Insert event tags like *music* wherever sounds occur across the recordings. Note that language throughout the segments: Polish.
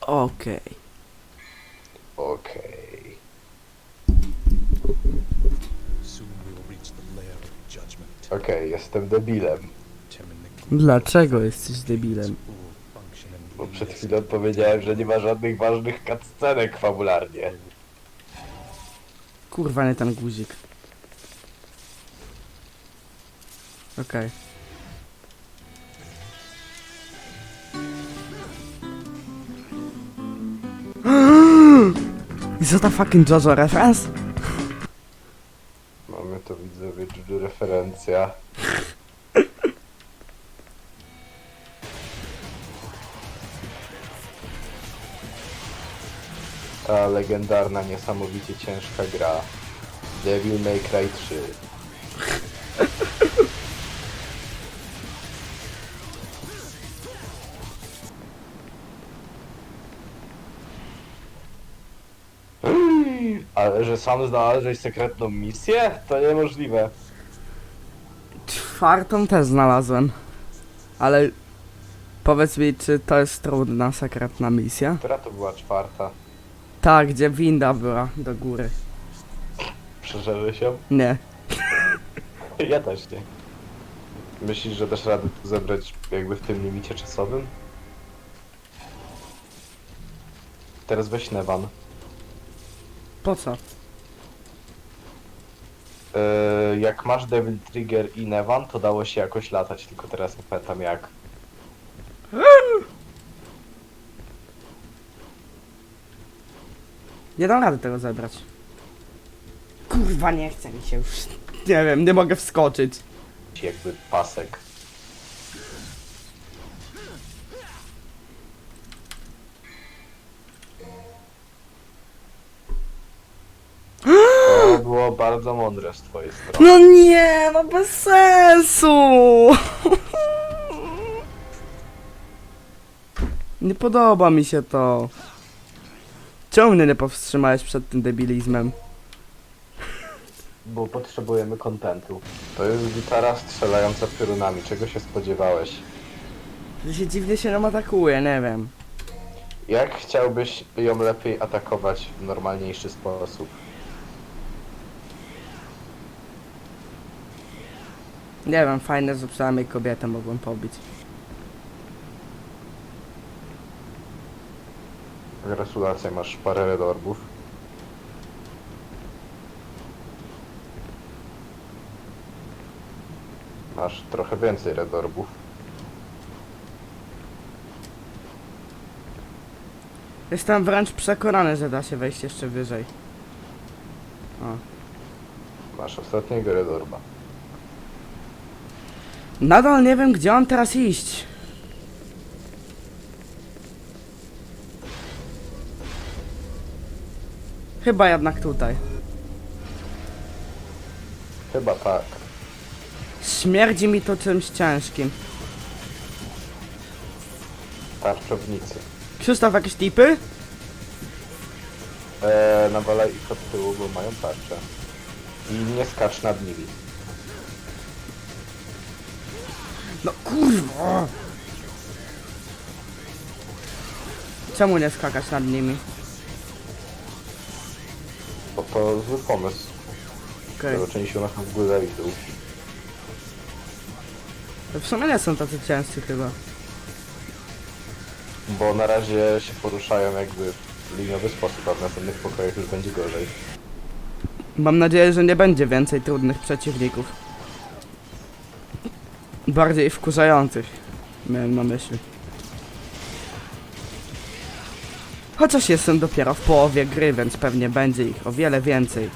Okej. Okej. Soon we will reach the lair of judgment. Okej, jestem debilem. Dlaczego jesteś debilem? Bo przed chwilą powiedziałem, że nie ma żadnych ważnych cutscenek fabularnie. Kurwa, nie ten guzik. Okej. Is that a fucking JoJo reference? Mamy to widzowie Juju referencja. Ta legendarna, niesamowicie ciężka gra. Devil May Cry 3. Ale że sam znalazłeś sekretną misję? To niemożliwe. Czwartą też znalazłem. Ale powiedz mi, czy to jest trudna, sekretna misja? Która to była czwarta? Tak, gdzie winda była do góry. Przeżerzy się? Nie. *laughs* Ja też nie. Myślisz, że dasz radę to zebrać jakby w tym limicie czasowym? Teraz weź Nevan. Po co? Yy, jak masz Devil Trigger i Nevan, to dało się jakoś latać, tylko teraz nie pamiętam jak. Nie dam rady tego zebrać. Kurwa, nie chce mi się już. Nie wiem, nie mogę wskoczyć. Jakby pasek. To było bardzo mądre z twojej strony. No nie, no bez sensu! Nie podoba mi się to. Czemu mnie nie powstrzymałeś przed tym debilizmem? Bo potrzebujemy kontentu. To jest gitara strzelająca piorunami. Czego się spodziewałeś? Że się dziwnie się nam atakuje, nie wiem. Jak chciałbyś ją lepiej atakować w normalniejszy sposób? Nie wiem, fajne, że przynajmniej kobietę mogłem pobić. Gratulacje, masz parę redorbów. Masz trochę więcej redorbów. Jestem wręcz przekonany, że da się wejść jeszcze wyżej. O. Masz ostatniego redorba. Nadal nie wiem, gdzie mam teraz iść. Chyba jednak tutaj. Chyba tak. Śmierdzi mi to czymś ciężkim. Tarczownicy. Krzysztof, jakieś tipy? Eee, nawalaj ich od tyłu, bo mają tarczę. I nie skacz nad nimi. No kurwa! Czemu nie skakać nad nimi? Bo to zły pomysł. Okej. Okay. Część u nas w górę i dół. To W sumie nie są tacy ciężcy chyba. Bo na razie się poruszają jakby w liniowy sposób, a w następnych pokojach już będzie gorzej. Mam nadzieję, że nie będzie więcej trudnych przeciwników. Bardziej wkurzających. Miałem na myśli. Chociaż jestem dopiero w połowie gry, więc pewnie będzie ich o wiele więcej.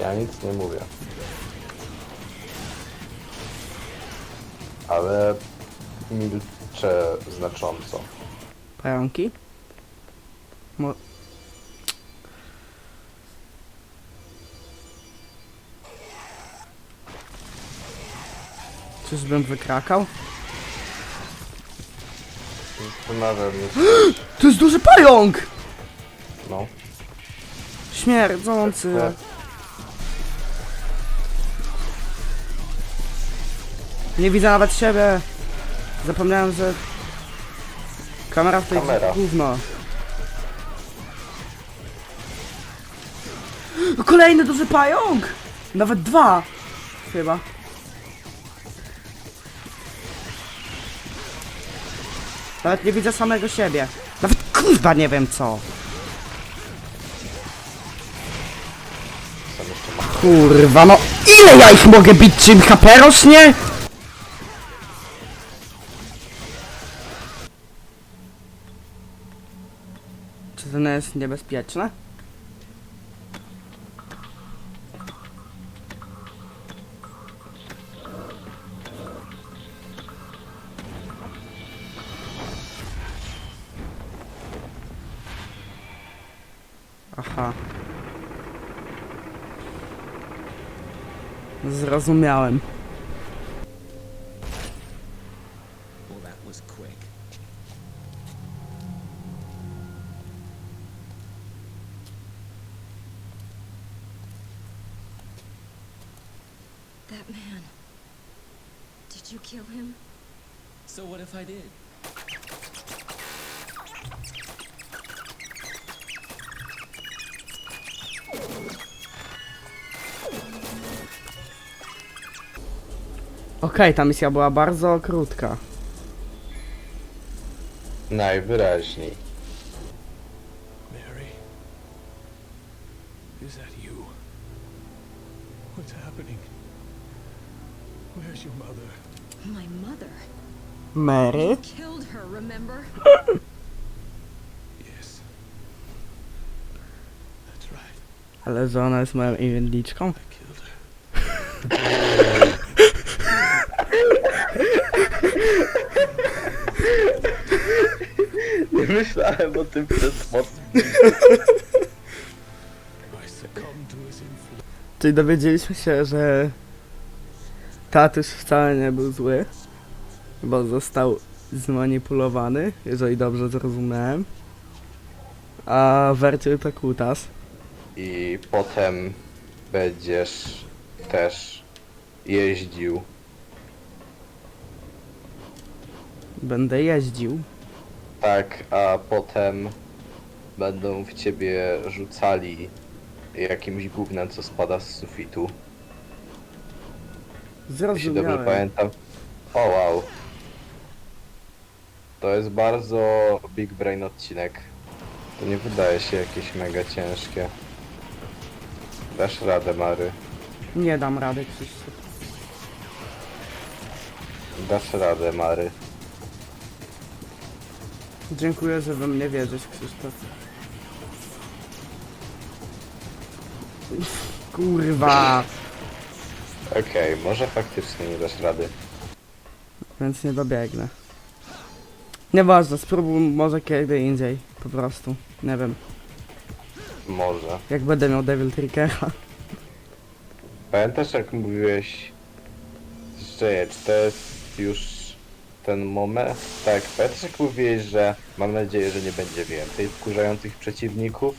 Ja nic nie mówię. Ale milczę znacząco. Pająki? Mo Czyżbym wykrakał? Zastanawiam *gasps* się. To jest duży pająk! No. Śmierdzący. Nie widzę nawet siebie. Zapomniałem, że kamera w tej Kamera. gówno. *gasps* Kolejny duży pająk! Nawet dwa! Chyba. Nawet nie widzę samego siebie. Nawet kurwa nie wiem co. Kurwa no ile ja ich mogę bić? Czy im HP rośnie? Czy to nie jest niebezpieczne? Zrozumiałem. That man. Did you kill him? So what if I did? Ta misja była bardzo krótka. Najwyraźniej. Mary? Is that you? What's happening? Where's your mother? My mother. Mary? Killed her, remember? *laughs* Yes. That's right. Ale że ona jest moją imienniczką? I killed her. *laughs* Nie myślałem o tym influence. Czyli dowiedzieliśmy się, że tatuś wcale nie był zły, bo został zmanipulowany, jeżeli dobrze zrozumiałem. A Werciel to kutas. I potem będziesz też jeździł. Będę jeździł. Tak, a potem będą w ciebie rzucali jakimś gównem, co spada z sufitu. Jeśli dobrze Zrozumiałem. pamiętam. O wow. To jest bardzo big brain odcinek. To nie wydaje się jakieś mega ciężkie. Dasz radę, Mary. Nie dam rady, Krzysztof. Dasz radę, Mary. Dziękuję, że we mnie wierzysz, Krzysztof. Kurwa! Okej, może faktycznie nie dasz rady. Więc nie dobiegnę. Nieważne, spróbuj może kiedy indziej. Po prostu. Nie wiem. Może. Jak będę miał Devil Trickera. Pamiętasz jak mówiłeś, że to jest już ten moment? Tak, pamiętasz jak mówiłeś, że mam nadzieję, że nie będzie więcej wkurzających przeciwników?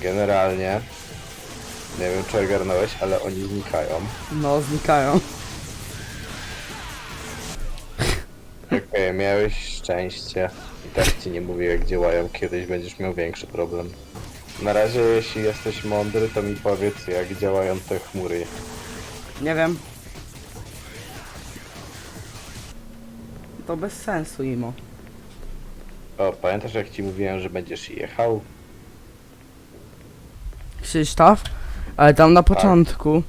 Generalnie, nie wiem czy ogarnąłeś, ale oni znikają. No, znikają. Okej, miałeś szczęście i tak ci nie mówię jak działają, kiedyś będziesz miał większy problem. Na razie jeśli jesteś mądry, to mi powiedz jak działają te chmury. Nie wiem. To bez sensu, Imo. O, pamiętasz jak ci mówiłem, że będziesz jechał? Krzysztof? Ale tam na początku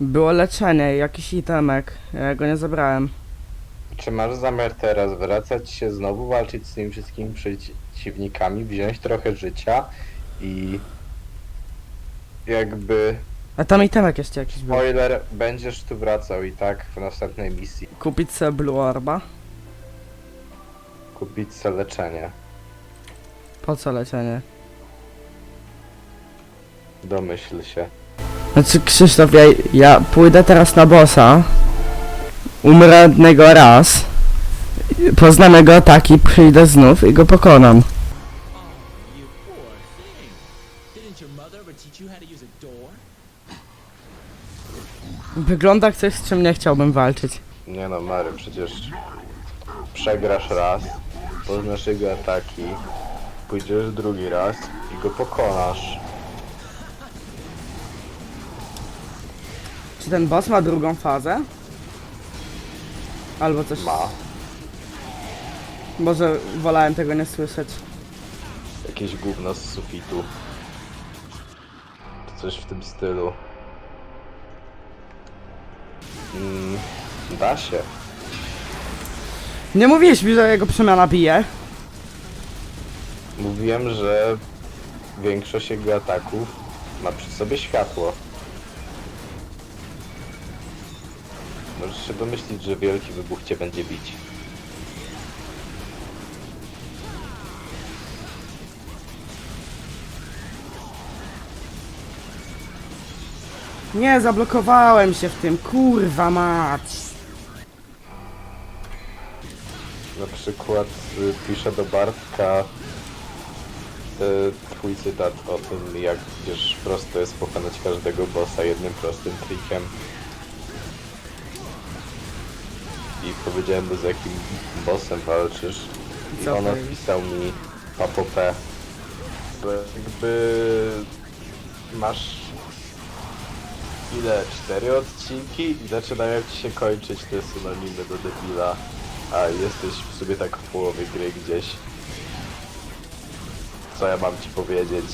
było leczenie, jakiś itemek. Ja go nie zabrałem. Czy masz zamiar teraz wracać się, znowu walczyć z tymi wszystkimi przeciwnikami, wziąć trochę życia i jakby A tam itemek jeszcze jakiś był. spoiler, będziesz tu wracał i tak w następnej misji. Kupić sobie Blue Orba. Kupić sobie leczenie. Po co leczenie? Domyśl się. Znaczy Krzysztof, ja, ja pójdę teraz na bossa. Umrę jednego raz. Poznam jego ataki, przyjdę znów i go pokonam. Oh, you poor thing. Didn't your mother ever teach you how to use a door? Wygląda jak coś, z czym nie chciałbym walczyć. Nie no, Mary, przecież przegrasz raz, poznasz jego ataki, pójdziesz drugi raz i go pokonasz. Czy ten boss ma drugą fazę? Albo coś... Ma Może wolałem tego nie słyszeć. jakieś gówno z sufitu. Coś w tym stylu. Mm, da się. Nie mówiłeś mi, że jego przemiana bije? Mówiłem, że większość jego ataków ma przy sobie światło. Możesz się domyślić, że wielki wybuch cię będzie bić. Nie, zablokowałem się w tym, kurwa mać. Na przykład y, piszę do Bartka y, twój cytat o tym, jak wiesz, prosto jest pokonać każdego bossa jednym prostym trikiem. I powiedziałem mu z jakim bossem walczysz. I Co on to odpisał mi Papo P. Bo jakby masz ile? Cztery odcinki i zaczynają ci się kończyć te synonimy do debila. A jesteś w sobie tak w połowie gry gdzieś. Co ja mam ci powiedzieć?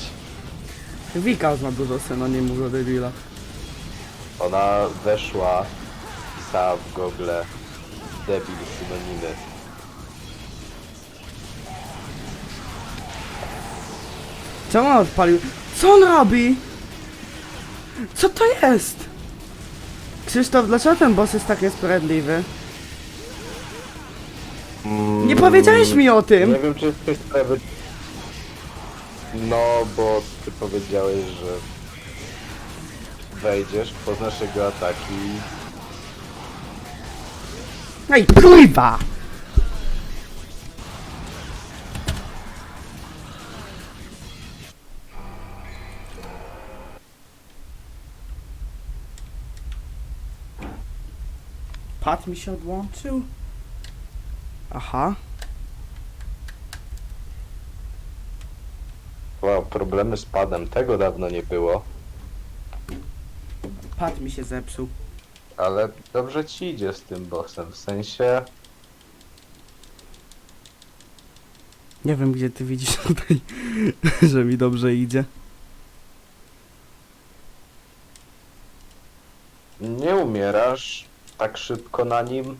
Wikał ma dużo synonimów do debila. Ona weszła, pisała w Google debil synonimy. Czemu on odpalił? Co on robi? Co to jest? Krzysztof, dlaczego ten boss jest tak niesprawiedliwy? Nie powiedziałeś mi o tym! Nie wiem czy jesteś sprawy... No, bo ty powiedziałeś, że wejdziesz, poznasz jego ataki Ej, kurwa! Pat mi się odłączył? Aha. Wow, problemy z padem, tego dawno nie było. Pat mi się zepsuł. Ale dobrze ci idzie z tym bossem, w sensie... Nie wiem, gdzie ty widzisz *laughs* tutaj, że mi dobrze idzie. Nie umierasz tak szybko na nim.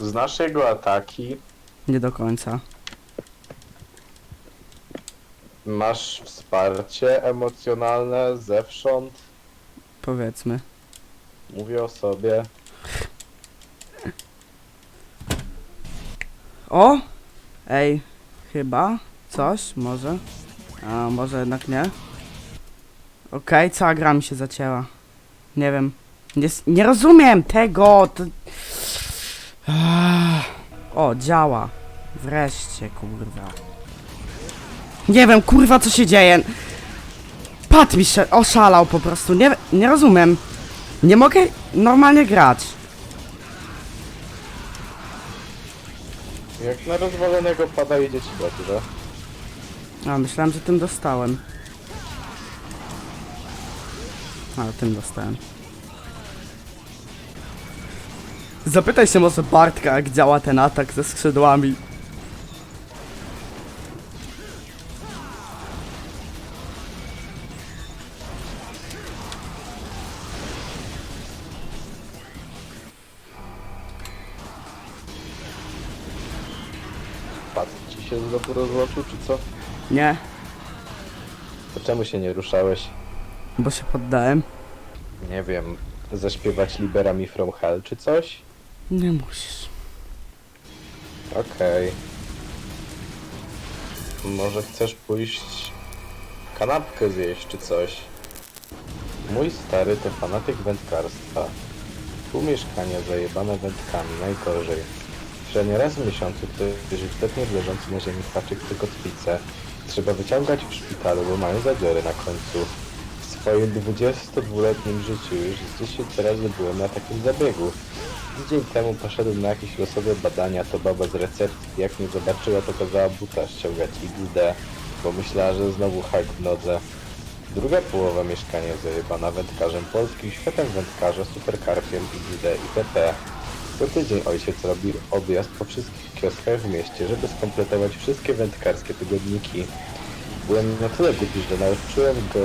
Znasz jego ataki, Nie do końca. masz wsparcie emocjonalne zewsząd. Powiedzmy. Mówię o sobie. O! Ej, chyba coś, może. A może jednak nie. Okej, cała gra mi się zacięła. Nie wiem. Nie, s- nie rozumiem tego! To... O, działa. Wreszcie, kurwa. Nie wiem, kurwa, co się dzieje. Pat mi się oszalał po prostu. Nie, nie rozumiem. Nie mogę normalnie grać. Jak na rozwalonego pada idzie ci dobrze. A, myślałem, że tym dostałem. Ale tym dostałem. Zapytaj się może Bartka, jak działa ten atak ze skrzydłami. Pad ci się znowu rozłączył, czy co? Nie, To czemu się nie ruszałeś? bo się poddałem. Nie wiem, zaśpiewać Libera Me From Hell, czy coś? Nie musisz. Okej. Może chcesz pójść kanapkę zjeść czy coś? Mój stary to fanatyk wędkarstwa. Pół mieszkania zajebane wędkami, najgorzej. Że raz w miesiącu ktoś wstępnie leżący na ziemi haczyk czy kotwicę. Trzeba wyciągać w szpitalu, bo mają zadziory na końcu. W swoim 22-letnim życiu już z 10 razy byłem na takim zabiegu. Tydzień temu poszedłem na jakieś losowe badania, to baba z recepcji, jak mnie zobaczyła, to kazała buta ściągać XD, bo myślała, że znowu hak w nodze. Druga połowa mieszkania zajebana wędkarzem polskim, światem wędkarza, superkarpiem XD itp. Co tydzień ojciec robi objazd po wszystkich kioskach w mieście, żeby skompletować wszystkie wędkarskie tygodniki. Byłem na tyle głupi, że nauczyłem go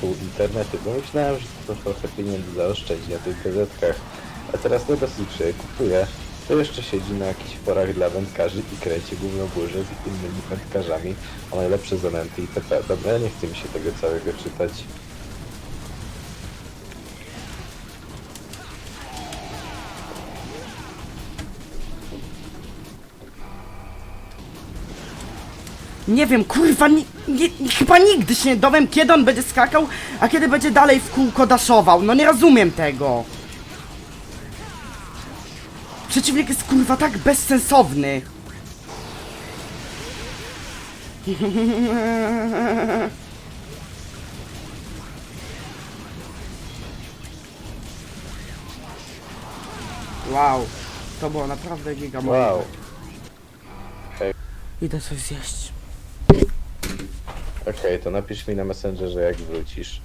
tu internety, bo myślałem, że to trochę pieniędzy zaoszczędzi na tych gazetkach. A teraz że je kupuje, to jeszcze siedzi na jakichś forach dla wędkarzy i kręci gówno górze z innymi wędkarzami o najlepsze zanęty itp. Dobra, nie chce mi się tego całego czytać. Nie wiem, kurwa, ni nie, chyba nigdy się nie dowiem, kiedy on będzie skakał, a kiedy będzie dalej w kółko daszował. No nie rozumiem tego. Przeciwnik jest kurwa tak bezsensowny. Wow, to było naprawdę giga Wow. Idę coś zjeść. Okej, to napisz mi na Messengerze jak wrócisz.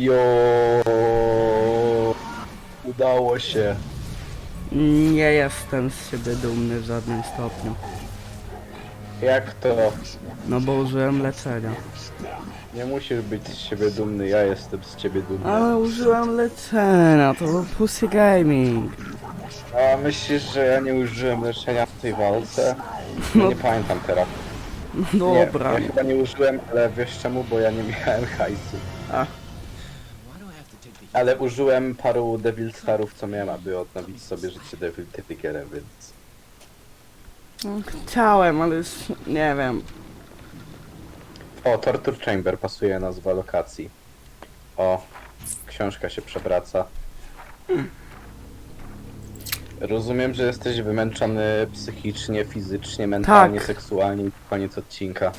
Jo, udało się. Nie jestem z siebie dumny w żadnym stopniu. Jak to? No bo użyłem leczenia. Nie musisz być z siebie dumny, ja jestem z ciebie dumny. Ale użyłem leczenia, to był Pussy Gaming. A myślisz, że ja nie użyłem leczenia w tej walce? No. Nie pamiętam teraz. Dobra. Nie, ja chyba nie użyłem, ale wiesz czemu? Bo ja nie miałem hajsu. A, Why do I have to take the Ale użyłem paru Devil Starów, co miałem, aby odnowić sobie życie Devil Typikerem, więc... no, chciałem, ale już nie wiem. O, Torture Chamber pasuje nazwa lokacji. O, książka się przewraca. Rozumiem, że jesteś wymęczony psychicznie, fizycznie, mentalnie, Tak. seksualnie i koniec odcinka.